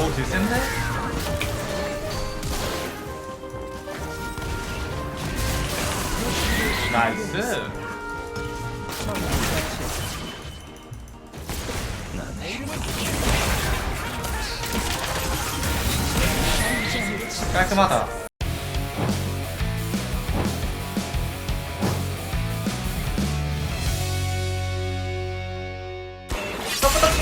오, 딜 센데? 나이스. 깔끔하다.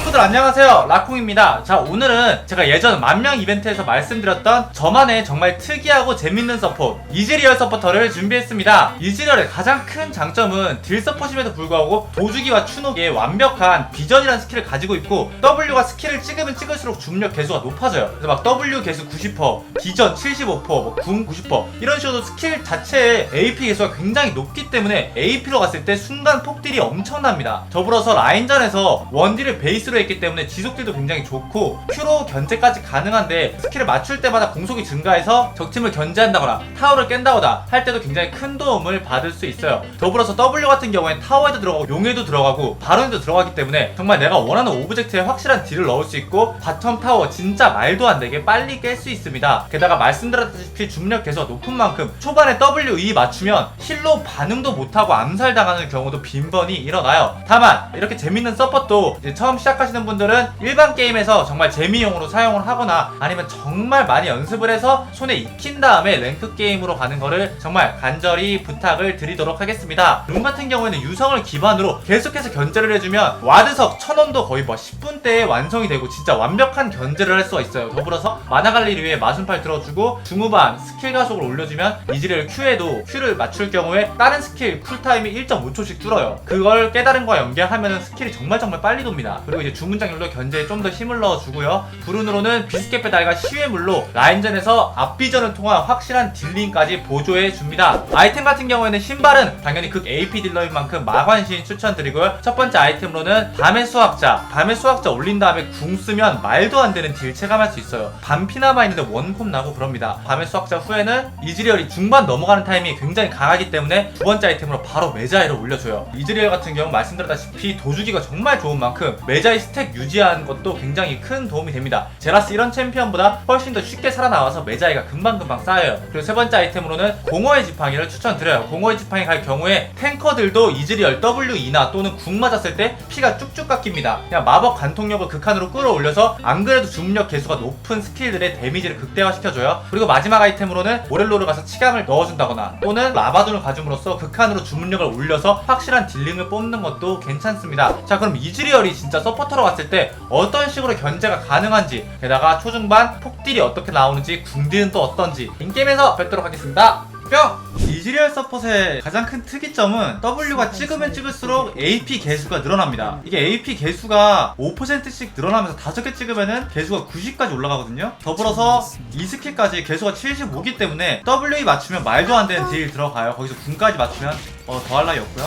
친구들 안녕하세요. 라콩입니다. 자 오늘은 제가 예전 만명 이벤트에서 말씀드렸던 저만의 정말 특이하고 재밌는 서포트 이즈리얼 서포터를 준비했습니다. 이즈리얼의 가장 큰 장점은 딜 서포심에도 불구하고 도주기와 추노기의 완벽한 비전이라는 스킬을 가지고 있고 W가 스킬을 찍으면 찍을수록 중력 개수가 높아져요. 그래서 막 W 개수 90% 비전 75%, 뭐궁 90% 이런 식으로 스킬 자체의 AP 개수가 굉장히 높기 때문에 AP로 갔을 때 순간 폭딜이 엄청납니다. 더불어서 라인전에서 원딜을 베이스로 했기 때문에 지속딜도 굉장히 좋고 Q로 견제까지 가능한데 스킬을 맞출 때마다 공속이 증가해서 적팀을 견제한다거나 타워를 깬다거나 할 때도 굉장히 큰 도움을 받을 수 있어요. 더불어서 W 같은 경우엔 타워에도 들어가고 용에도 들어가고 바론에도 들어가기 때문에 정말 내가 원하는 오브젝트에 확실한 딜을 넣을 수 있고 바텀 타워 진짜 말도 안 되게 빨리 깰 수 있습니다. 게다가 말씀드렸다시피 중력 개수가 높은 만큼 초반에 WE 맞추면 힐로 반응도 못하고 암살당하는 경우도 빈번히 일어나요. 다만 이렇게 재밌는 서폿도 처음 시작하 시는 분들은 일반 게임에서 정말 재미용으로 사용을 하거나 아니면 정말 많이 연습을 해서 손에 익힌 다음에 랭크 게임으로 가는 거를 정말 간절히 부탁을 드리도록 하겠습니다. 룸 같은 경우에는 유성을 기반으로 계속해서 견제를 해주면 와드석 천원도 거의 뭐 10분대에 완성이 되고 진짜 완벽한 견제를 할 수가 있어요. 더불어서 마나갈리를 위해 마순팔 들어주고 중후반 스킬 가속을 올려주면 이즈리얼 Q에도 Q를 맞출 경우에 다른 스킬 쿨타임이 1.5초씩 줄어요. 그걸 깨달은 거와 연계하면 스킬이 정말 정말 빨리 돕니다. 그리고 이제 주문장률로 견제에 좀 더 힘을 넣어주고요. 브룬으로는 비스켓 페달과 시외물로 라인전에서 앞비전을 통한 확실한 딜링까지 보조해 줍니다. 아이템 같은 경우에는 신발은 당연히 극 AP 딜러인 만큼 마관신 추천드리고요. 첫 번째 아이템으로는 밤의 수학자. 밤의 수학자 올린 다음에 궁 쓰면 말도 안 되는 딜 체감할 수 있어요. 반피 남아있는데 원콤 나고 그럽니다. 밤의 수학자 후에는 이즈리얼이 중반 넘어가는 타이밍이 굉장히 강하기 때문에 두 번째 아이템으로 바로 메자이를 올려줘요. 이즈리얼 같은 경우 말씀드렸다시피 도주기가 정말 좋은 만큼 메자이 스택 유지하는 것도 굉장히 큰 도움이 됩니다. 제라스 이런 챔피언보다 훨씬 더 쉽게 살아나와서 메자이가 금방금방 쌓여요. 그리고 세 번째 아이템으로는 공허의 지팡이를 추천드려요. 공허의 지팡이 갈 경우에 탱커들도 이즈리얼 WE나 또는 궁 맞았을 때 피가 쭉쭉 깎입니다. 그냥 마법 관통력을 극한으로 끌어올려서 안 그래도 중력 개수가 높은 스킬들의 데미지를 극대화시켜줘요. 그리고 마지막 아이템으로는 모렐로를 가서 치감을 넣어준다거나 또는 라바돈을 가줌으로써 극한으로 주문력을 올려서 확실한 딜링을 뽑는 것도 괜찮습니다. 자 그럼 이즈리얼이 진짜 서포터 로 갔을 때 어떤 식으로 견제가 가능한지 게다가 초중반 폭딜이 어떻게 나오는지 궁딜은 또 어떤지 인게임에서 뵙도록 하겠습니다. 뿅! 이즈리얼 서폿의 가장 큰 특이점은 W가 찍으면 찍을수록 AP 개수가 늘어납니다. 이게 AP 개수가 5%씩 늘어나면서 5개 찍으면은 개수가 90까지 올라가거든요. 더불어서 이 스킬까지 개수가 75기 때문에 W 맞추면 말도 안 되는 딜 들어가요. 거기서 궁까지 맞추면 어, 더할 나위 없고요.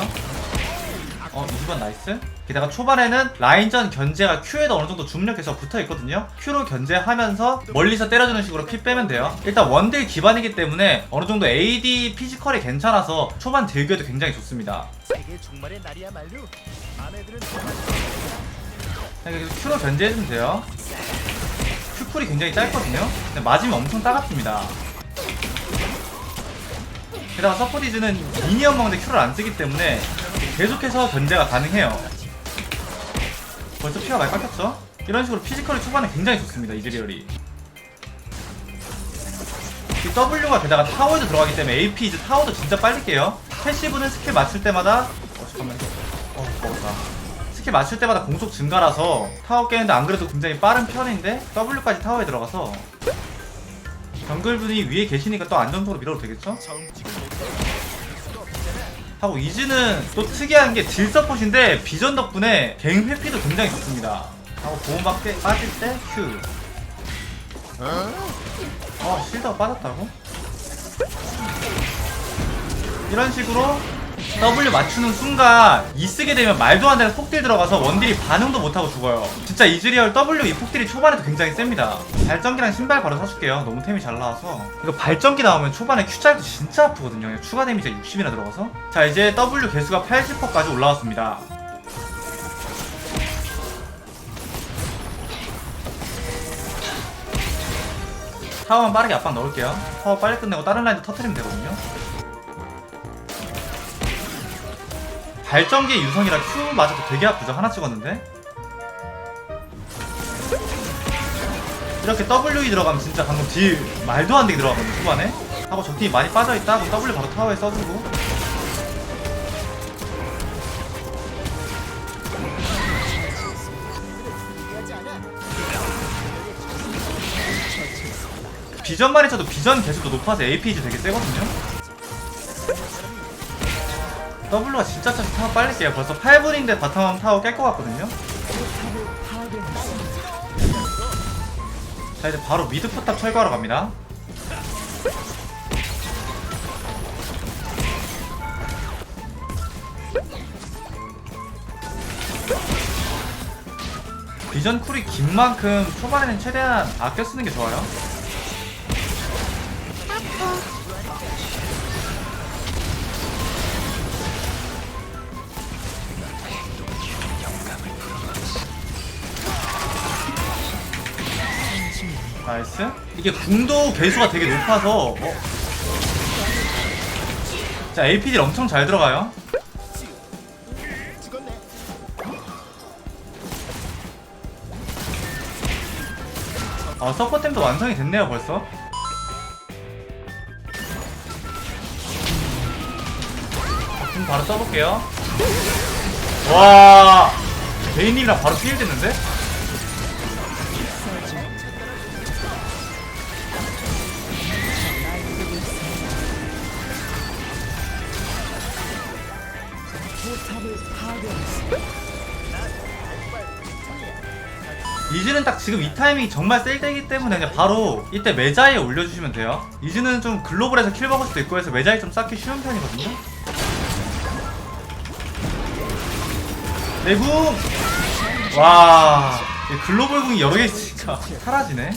어, 2번 나이스. 게다가 초반에는 라인전 견제가 Q에도 어느 정도 중력해서 붙어 있거든요. Q로 견제하면서 멀리서 때려주는 식으로 피 빼면 돼요. 일단 원딜 기반이기 때문에 어느 정도 AD 피지컬이 괜찮아서 초반 딜교도 굉장히 좋습니다. 여기서 Q로 견제해주면 돼요. Q쿨이 굉장히 짧거든요. 근데 맞으면 엄청 따갑습니다. 게다가 서포디즈는 미니언 먹는데 Q를 안 쓰기 때문에 계속해서 견제가 가능해요. 벌써 피가 많이 깎였죠? 이런 식으로 피지컬이 초반에 굉장히 좋습니다, 이즈리얼이. 이 W가 게다가 타워에도 들어가기 때문에 AP 이제 타워도 진짜 빨리 깨요. 패시브는 스킬 맞출 때마다 어 잠깐만 어 먹었다. 스킬 맞출 때마다 공속 증가라서 타워 깨는데 안 그래도 굉장히 빠른 편인데 W까지 타워에 들어가서 정글분이 위에 계시니까 또 안정적으로 밀어도 되겠죠? 하고 이즈는 또 특이한 게 딜 서폿인데 비전 덕분에 갱 회피도 굉장히 좋습니다. 하고 보험 밖에 빠질 때 Q. 어 실드가 빠졌다고? 이런 식으로 W 맞추는 순간 E 쓰게 되면 말도 안 되는 폭딜 들어가서 원딜이 반응도 못하고 죽어요. 진짜 이즈리얼 W 이 폭딜이 초반에도 굉장히 셉니다. 발전기랑 신발 바로 사줄게요. 너무 템이 잘 나와서. 이거 발전기 나오면 초반에 Q짤도 진짜 아프거든요. 추가 데미지가 60이나 들어가서. 자 이제 W 개수가 80%까지 올라왔습니다. 타워만 빠르게 압박 넣을게요 타워 빨리 끝내고 다른 라인도 터트리면 되거든요 발전기의 유성이라 Q 맞아도 되게 아프죠? 하나 찍었는데? 이렇게 WE 들어가면 진짜 방금 딜 말도 안 되게 들어가거든요 초반에. 하고 적팀이 많이 빠져있다? 그럼 W 바로 타워에 써주고. 비전만 해쳐도 비전 계속도 높아서 APG 되게 세거든요 W가 진짜 참 타워 빨리 깨요. 벌써 8분인데 바텀 타워 깰 것 같거든요. 자 이제 바로 미드 포탑 철거하러 갑니다. 비전 쿨이 긴 만큼 초반에는 최대한 아껴 쓰는 게 좋아요 나이스 이게 궁도 개수가 되게 높아서 어? 자 APD 엄청 잘 들어가요. 어 서포템도 완성이 됐네요 벌써 궁 바로 써볼게요 와 베인님이랑 바로 피일 됐는데? 이즈는 딱 지금 이 타이밍이 정말 셀 때이기 때문에 그냥 바로 이때 메자에 올려주시면 돼요. 이즈는 좀 글로벌에서 킬 먹을 수도 있고 해서 메자에 좀 쌓기 쉬운 편이거든요. 내궁! 와이 글로벌 궁이 여러 개 있으니까 사라지네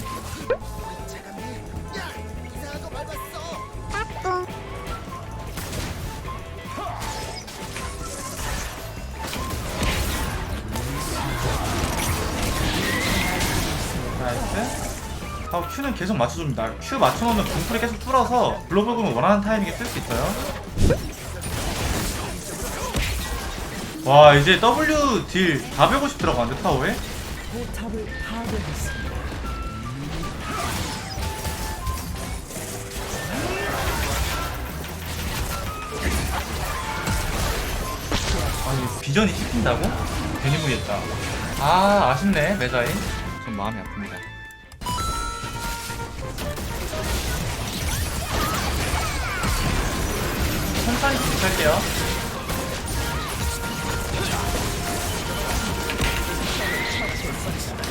Q는 계속 맞춰줍니다. Q 맞춰놓으면 궁풀이 계속 뚫어서 궁을 원하는 타이밍에 쓸 수 있어요. 와 이제 W 딜 450 들어가는데 타워에? 아니 비전이 씹힌다고? 괜히 무리했다. 아 아쉽네 메자인 좀 마음이 아픕니다 할게요.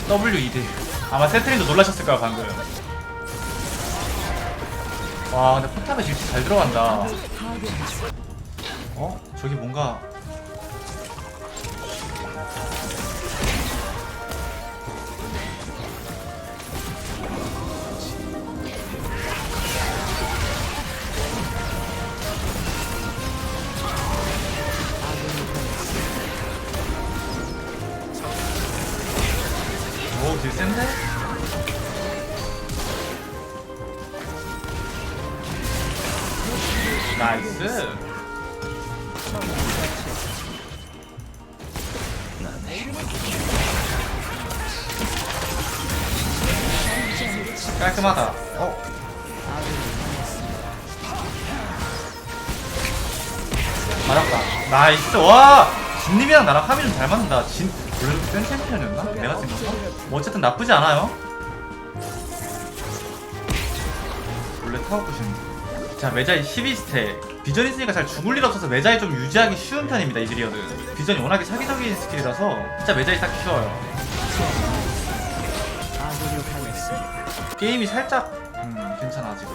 W2D 아마 세트린도 놀라셨을 거야 방금? 와 근데 포탑에 진짜 잘 들어간다. 어? 저기 뭔가 깔끔하다. 어? 맞았다. 나이스. 와! 진님이랑 나랑 합이 좀 잘 맞는다. 진, 원래 이렇게 센 챔피언이었나? 내가 쓴 건가? 뭐 어쨌든 나쁘지 않아요. 원래 타워 부시는 자, 메자이 12스택. 비전 있으니까 잘 죽을 일 없어서 메자이 좀 유지하기 쉬운 편입니다, 이즈리어는. 비전이 워낙에 사기적인 스킬이라서 진짜 메자이 딱 쉬워요. 게임이 살짝, 음, 괜찮아, 아직은.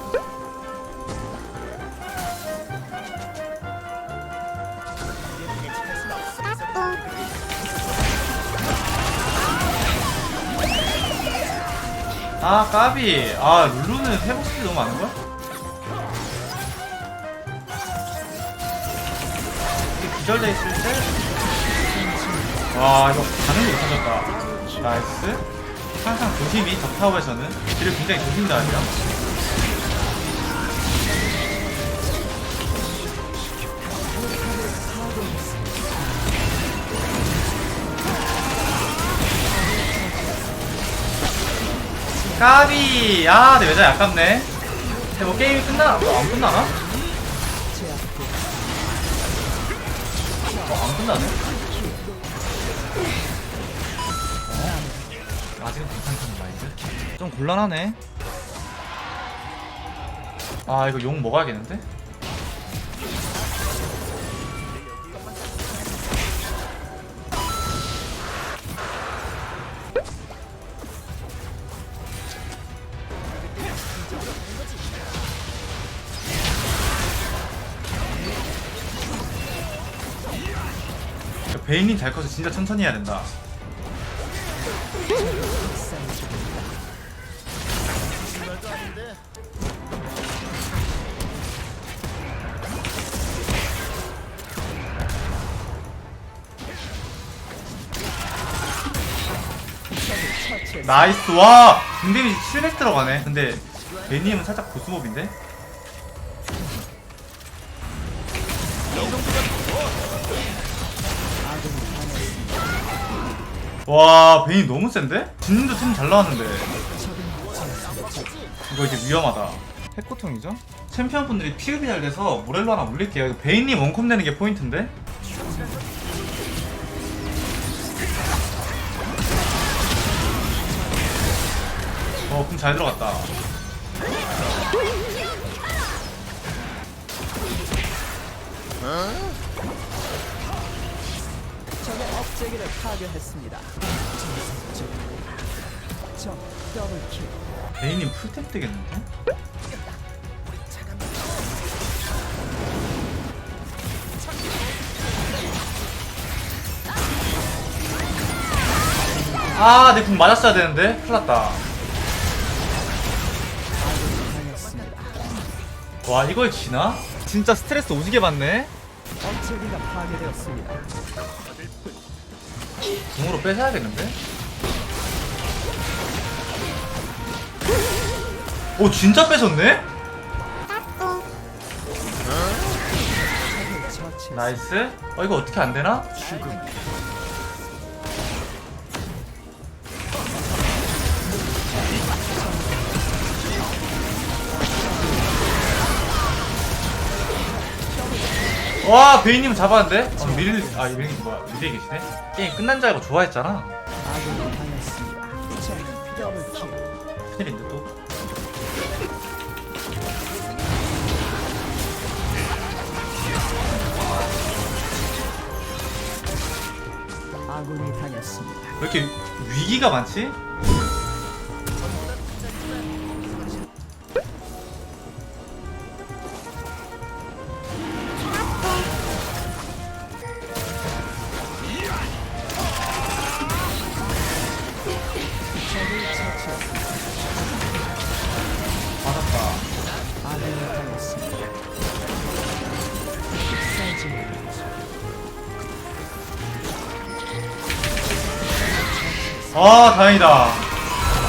아 까비 아 룰루는 회복 스킬이 너무 많은걸? 기절돼 있을 때. 와 이거 반응이 못하졌다. 나이스. 항상 조심히 적타워에서는 딜을 굉장히 조심자하죠. 까비! 아내 네, 여자 아깝네? 근데 뭐 게임이 끝나 뭐 안 끝나나? 끝나네? 어? 아직은 괜찮다는 마인드? 좀 곤란하네 아 이거 용 먹어야겠는데? 베인님 잘 커서 진짜 천천히 해야 된다. 나이스. 와! 중데미 700 들어가네. 근데 베니님은 살짝 고수업인데? 와 베니 너무 센데? 진님도 템 잘 나왔는데 이거 이제 위험하다 핵고통이죠? 챔피언분들이 피흡이 잘 돼서 모렐로 하나 올릴게요 베인님 원콤 내는 게 포인트인데? 어 그럼 잘 들어갔다 적의 업체기를 파괴했습니다. 적 더블킬. 베인님 풀템 뜨겠는데? 아, 내 궁 맞았어야 되는데? 큰일 났다. 당했습니다. 와, 이걸 지나? 진짜 스트레스 오지게 받네? 업체기가 파괴되었습니다. 궁으로 뺏어야겠는데? 오, 진짜 뺏었네? 나이스. 어, 이거 어떻게 안 되나? 와, 베인님 잡았는데? 어, 밀, 아, 밀, 뭐야, 미드에 계시네? 게임 끝난 줄 알고 좋아했잖아. 아군이 당했습니다. 적 더블킬. 큰일인데, 또? 아군이 당했습니다. 왜 이렇게 위기가 많지? 아, 다행이다.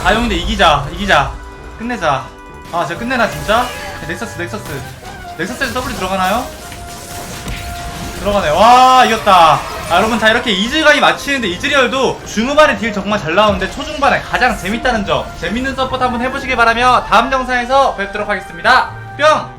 아, 형들 이기자, 이기자. 끝내자. 아, 진짜 끝내나, 진짜? 넥서스, 넥서스. 넥서스에서 W 들어가나요? 들어가네. 와, 이겼다. 아, 여러분, 자, 이렇게 이질감이 맞히는데, 이즈리얼도 중후반에 딜 정말 잘 나오는데, 초중반에 가장 재밌다는 점, 재밌는 서포트 한번 해보시길 바라며, 다음 영상에서 뵙도록 하겠습니다. 뿅!